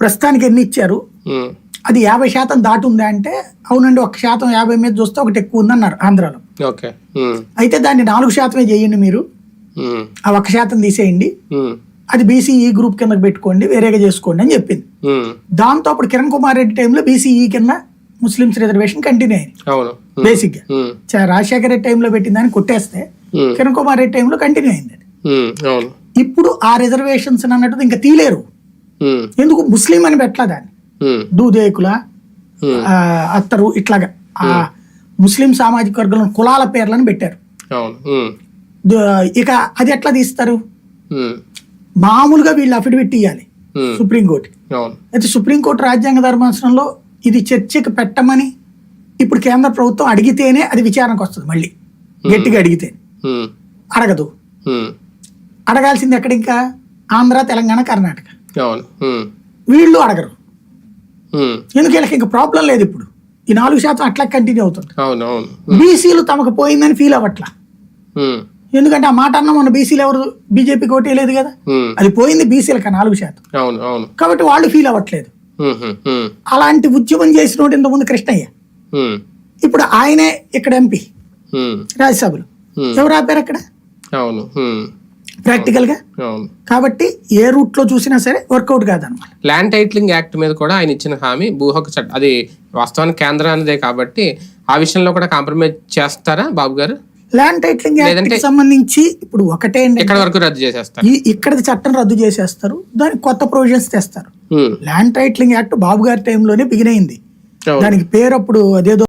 ప్రస్తుతానికి ఎన్ని ఇచ్చారు అది యాభై శాతం దాటుందా అంటే అవునండి ఒక శాతం యాభై మీద చూస్తే ఒకటి ఎక్కువ ఉందన్నారు ఆంధ్రాలో. ఓకే. ఉమ్, అయితే దాన్ని నాలుగు శాతమే చేయండి మీరు. ఆ ఒక్క శాతం తీసేయండి. అది బీసీఈ గ్రూప్ కిందకి పెట్టుకోండి వేరేగా చేసుకోండి అని చెప్పింది. దాంతో అప్పుడు కిరణ్ కుమార్ రెడ్డి టైంలో బీసీఈ కింద ముస్లిమ్స్ రిజర్వేషన్ కంటిన్యూ అయింది. ఉమ్, చ- రాజశేఖర రెడ్డి టైంలో పెట్టిన దాన్ని కొట్టేస్తే కిరణ్ కుమార్ రెడ్డి టైంలో కంటిన్యూ అయింది ఇప్పుడు ఆ రిజర్వేషన్స్ అన్నట్టు ఇంకా తీలేరు. ఎందుకు ముస్లిం అని పెట్టలా దాన్ని? ఉమ్, దూదేకుల ఆ, అత్తరు ఇట్లాగా. ఆ ముస్లిం సామాజిక వర్గంలో కులాల పేర్లను పెట్టారు. ఇక అది ఎట్లా తీస్తారు? మామూలుగా వీళ్ళు అఫిడవిట్ ఇవ్వాలి సుప్రీంకోర్టు. అయితే సుప్రీంకోర్టు రాజ్యాంగ ధర్మాసనంలో ఇది చర్చకి పెట్టమని ఇప్పుడు కేంద్ర ప్రభుత్వం అడిగితేనే అది విచారణకు వస్తుంది మళ్ళీ. గట్టిగా అడిగితే. అడగదు. అడగాల్సింది ఎక్కడ ఇంకా ఆంధ్ర తెలంగాణ కర్ణాటక. వీళ్ళు అడగరు. ఎందుకు వీళ్ళకి ఇంకా ప్రాబ్లం లేదు ఇప్పుడు. ఈ నాలుగు శాతం అట్లా కంటిన్యూ అవుతుంది. బీసీలు తమకు పోయిందని ఫీల్ అవ్వట్లా. ఎందుకంటే ఆ మాట అన్న మన బీసీలు ఎవరు బీజేపీకి ఓటే లేదు కదా. అది పోయింది బీసీలకి నాలుగు శాతం. అవును అవును. కాబట్టి వాళ్ళు ఫీల్ అవ్వట్లేదు. అలాంటి ఉద్యమం చేసినోడు ఇంతకుముందు కృష్ణయ్య. ఇప్పుడు ఆయనే ఇక్కడ ఎంపీ రాజ్యసభలో. ఎవరు ఆపారు అక్కడ? అవును ఉమ్, ప్రాక్టికల్గా అవును. కాబట్టి ఏ రూట్లో చూసినా సరే వర్కౌట్ కాదనమాట. ల్యాండ్ టైటిలింగ్ యాక్ట్ మీద కూడా ఆయన ఇచ్చిన హామీ భూ హక్కు చట్టం అది వాస్తవానికి కేంద్రానిదే కాబట్టి ఆ విషయంలో కూడా కాంప్రమైజ్ చేస్తారా బాబు గారు? ల్యాండ్ టైటిలింగ్ యాక్ట్ సంబంధించి ఇప్పుడు ఒకటే అండి ఎక్కడి వరకు రద్దు చేసేస్తారు? ఈ ఇక్కడిది చట్టం రద్దు చేసేస్తారు దానికి కొత్త ప్రొవిజన్స్ తెస్తారు. ల్యాండ్ టైటిలింగ్ యాక్ట్ బాబు గారి టైంలోనే బిగిన్ అయింది. దానికి పేరు అప్పుడు అదేదో